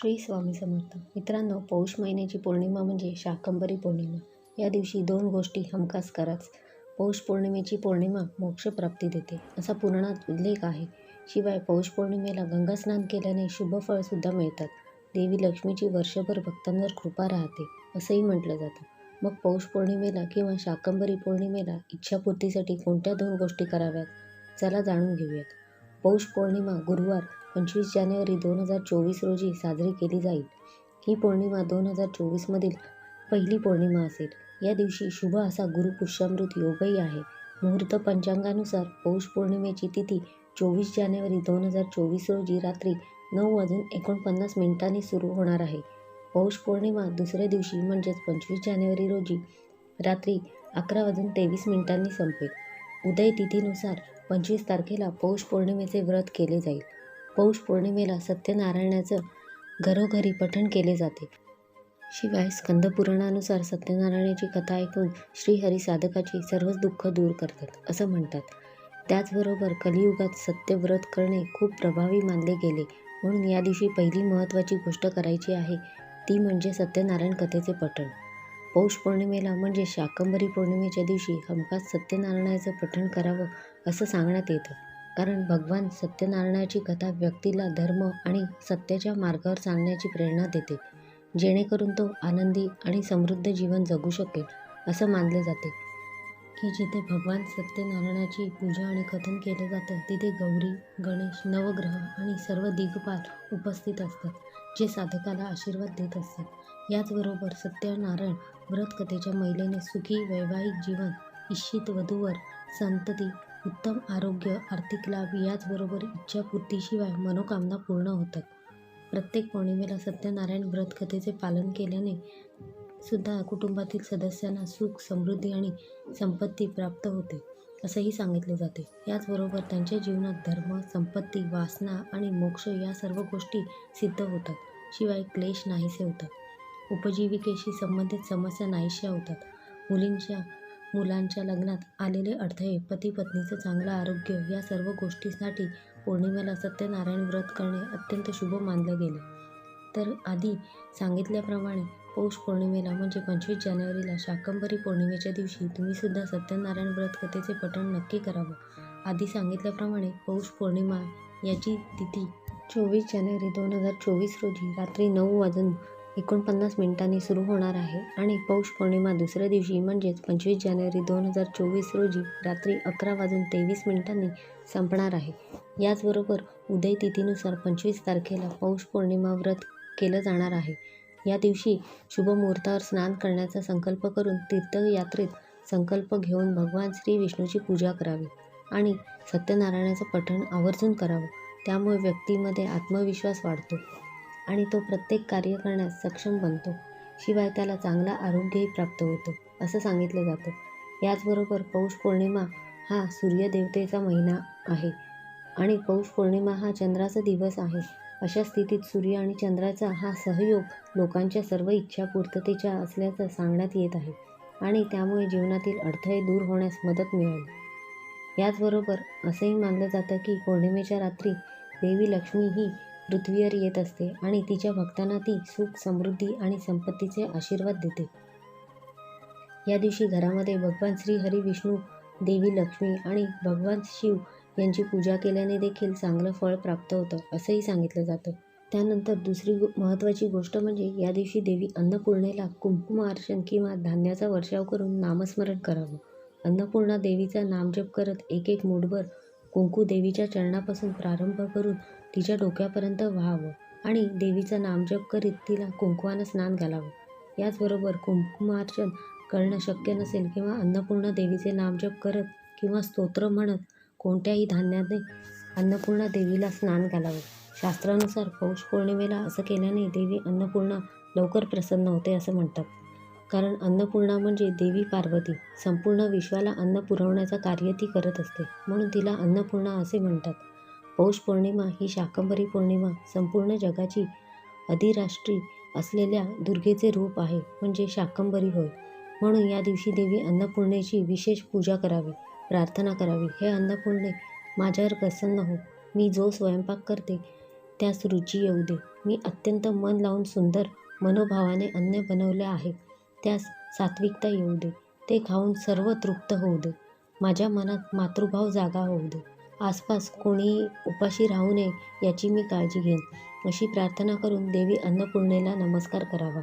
श्री स्वामी समर्थ. मित्रांनो पौष महिन्याची पौर्णिमा म्हणजे शाकंभरी पौर्णिमा. या दिवशी दोन गोष्टी हमखास कराच. पौष पौर्णिमेची पौर्णिमा मोक्षप्राप्ती देते असा पुराणात उल्लेख आहे. शिवाय पौष पौर्णिमेला गंगास्नान केल्याने शुभफळसुद्धा मिळतात. देवी लक्ष्मीची वर्षभर भक्तांवर कृपा राहते असंही म्हटलं जातं. मग पौष पौर्णिमेला किंवा शाकंभरी पौर्णिमेला इच्छापूर्तीसाठी कोणत्या दोन गोष्टी कराव्यात? चला जाणून घेऊयात. पौष पौर्णिमा गुरुवार पंचवीस जानेवारी दोन हजार चोवीस रोजी साजरी केली जाईल. ही पौर्णिमा दोन हजार चोवीसमधील पहिली पौर्णिमा असेल. या दिवशी शुभ असा गुरुपुष्यामृत योगही आहे. मुहूर्त पंचांगानुसार पौष पौर्णिमेची तिथी चोवीस जानेवारी दोन हजार चोवीस रोजी रात्री नऊ वाजून एकोणपन्नास मिनिटांनी सुरू होणार आहे. पौष पौर्णिमा दुसऱ्या दिवशी म्हणजेच पंचवीस जानेवारी रोजी रात्री अकरा वाजून तेवीस मिनिटांनी संपेल. उदय तिथीनुसार पंचवीस तारखेला पौष पौर्णिमेचे व्रत केले जाईल. पौष पौर्णिमेला सत्यनारायणाचं घरोघरी पठण केले जाते. शिवाय स्कंदपुराणानुसार सत्यनारायणाची कथा ऐकून श्रीहरी साधकाची सर्वच दुःख दूर करतात असं म्हणतात. त्याचबरोबर कलियुगात सत्यव्रत करणे खूप प्रभावी मानले गेले म्हणून या दिवशी पहिली महत्त्वाची गोष्ट करायची आहे ती म्हणजे सत्यनारायण कथेचे पठण. पौष पौर्णिमेला म्हणजे शाकंभरी पौर्णिमेच्या दिवशी हमखास सत्यनारायणाचं पठण करावं असं सांगण्यात येतं. कारण भगवान सत्यनारायणाची कथा व्यक्तीला धर्म आणि सत्याच्या मार्गावर चालण्याची प्रेरणा देते जेणेकरून तो आनंदी आणि समृद्ध जीवन जगू शकेल असं मानले जाते. की जिथे भगवान सत्यनारायणाची पूजा आणि कथन केलं जातं तिथे गौरी गणेश नवग्रह आणि सर्व दिग्पाल उपस्थित असतात जे साधकाला आशीर्वाद देत असतात. याचबरोबर सत्यनारायण व्रतकथेच्या महिलेने सुखी वैवाहिक जीवन इच्छित वधूवर संतती उत्तम आरोग्य आर्थिक लाभ याचबरोबर इच्छापूर्तीशिवाय मनोकामना पूर्ण होतात. प्रत्येक पौर्णिमेला सत्यनारायण व्रत कथेचे पालन केल्याने सुद्धा कुटुंबातील सदस्यांना सुख समृद्धी आणि संपत्ती प्राप्त होते असंही सांगितले जाते. याचबरोबर त्यांच्या जीवनात धर्म संपत्ती वासना आणि मोक्ष या सर्व गोष्टी सिद्ध होतात. शिवाय क्लेश नाहीसे होतात. उपजीविकेशी संबंधित समस्या नाहीशा होतात. मुलींच्या मुलांच्या लग्नात आलेले अडथळे पती पत्नीचं चांगलं आरोग्य या सर्व गोष्टीसाठी पौर्णिमेला सत्यनारायण व्रत करणे अत्यंत शुभ मानलं गेलं. तर आधी सांगितल्याप्रमाणे पौष पौर्णिमेला म्हणजे पंचवीस जानेवारीला शाकंभरी पौर्णिमेच्या दिवशी तुम्हीसुद्धा सत्यनारायण व्रत कथेचे पठण नक्की करावं. आधी सांगितल्याप्रमाणे पौष पौर्णिमा याची तिथी चोवीस जानेवारी दोन हजार चोवीस रोजी रात्री नऊ वाजून एकोणपन्नास मिनिटांनी सुरू होणार आहे आणि पौष पौर्णिमा दुसऱ्या दिवशी म्हणजेच पंचवीस जानेवारी दोन हजार चोवीस रोजी रात्री अकरा वाजून तेवीस मिनिटांनी संपणार आहे. याचबरोबर उदय तिथीनुसार पंचवीस तारखेला पौष पौर्णिमा व्रत केलं जाणार आहे. या दिवशी शुभ मुहूर्तावर स्नान करण्याचा संकल्प करून तीर्थयात्रेत संकल्प घेऊन भगवान श्री विष्णूची पूजा करावी आणि सत्यनारायणाचं पठण आवर्जून करावं. त्यामुळे व्यक्तीमध्ये आत्मविश्वास वाढतो. आणि तो प्रत्येक कार्य करण्यास सक्षम बनतो. शिवाय त्याला चांगला आरोग्यही प्राप्त होतो असं सांगितलं जातं. याचबरोबर पौष पौर्णिमा हा सूर्यदेवतेचा महिना आहे आणि पौष पौर्णिमा हा चंद्राचा दिवस आहे. अशा स्थितीत सूर्य आणि चंद्राचा हा सहयोग लोकांच्या सर्व इच्छा पूर्ततेच्या असल्याचं सांगण्यात येत आहे आणि त्यामुळे जीवनातील अडथळे दूर होण्यास मदत मिळेल. याचबरोबर असंही मानलं जातं की पौर्णिमेच्या रात्री देवी लक्ष्मी ही पृथ्वीवर येत असते आणि तिच्या भक्तांना ती सुख समृद्धी आणि संपत्तीचे आशीर्वाद देते. या दिवशी घरामध्ये भगवान श्री हरी विष्णू देवी लक्ष्मी आणि भगवान शिव यांची पूजा केल्याने देखील चांगलं फळ प्राप्त होतं असंही सांगितलं जातं. त्यानंतर दुसरी गो महत्त्वाची गोष्ट म्हणजे या दिवशी देवी अन्नपूर्णेला कुंकुमार्चन किंवा धान्याचा वर्षाव करून नामस्मरण करावं. अन्नपूर्णा देवीचा नामजप करत एक एक मूठभर कुंकू देवीच्या चरणापासून प्रारंभ करून तिच्या डोक्यापर्यंत व्हावं आणि देवीचा नामजप करीत तिला कुंकवानं स्नान घालावं. याचबरोबर कुंकुमार्चन करणं शक्य नसेल किंवा अन्नपूर्णा देवीचे नामजप करत किंवा स्तोत्र म्हणत कोणत्याही धान्याने अन्नपूर्णा देवीला स्नान घालावं. शास्त्रानुसार पौष पौर्णिमेला असं केल्याने देवी अन्नपूर्णा लवकर प्रसन्न होते असं म्हणतात. कारण अन्नपूर्णा म्हणजे देवी पार्वती. संपूर्ण विश्वाला अन्न पुरवण्याचं कार्य ती करत असते. म्हणून तिला अन्नपूर्णा असे म्हणतात. पौष पौर्णिमा ही शाकंभरी पौर्णिमा संपूर्ण जगाची अधिराष्ट्री असलेल्या दुर्गेचे रूप आहे म्हणजे शाकंभरी होय. म्हणून या दिवशी देवी अन्नपूर्णेची विशेष पूजा करावी प्रार्थना करावी. हे अन्नपूर्णे माझ्यावर प्रसन्न हो. मी जो स्वयंपाक करते त्यास रुची येऊ दे. मी अत्यंत मन लावून सुंदर मनोभावाने अन्न बनवले आहे त्यास सात्विकता येऊ दे. ते खाऊन सर्व तृप्त होऊ दे. माझ्या मनात मातृभाव जागा होऊ दे. आसपास कोणीही उपाशी राहू नये याची मी काळजी घेईन. अशी प्रार्थना करून देवी अन्नपूर्णेला नमस्कार करावा.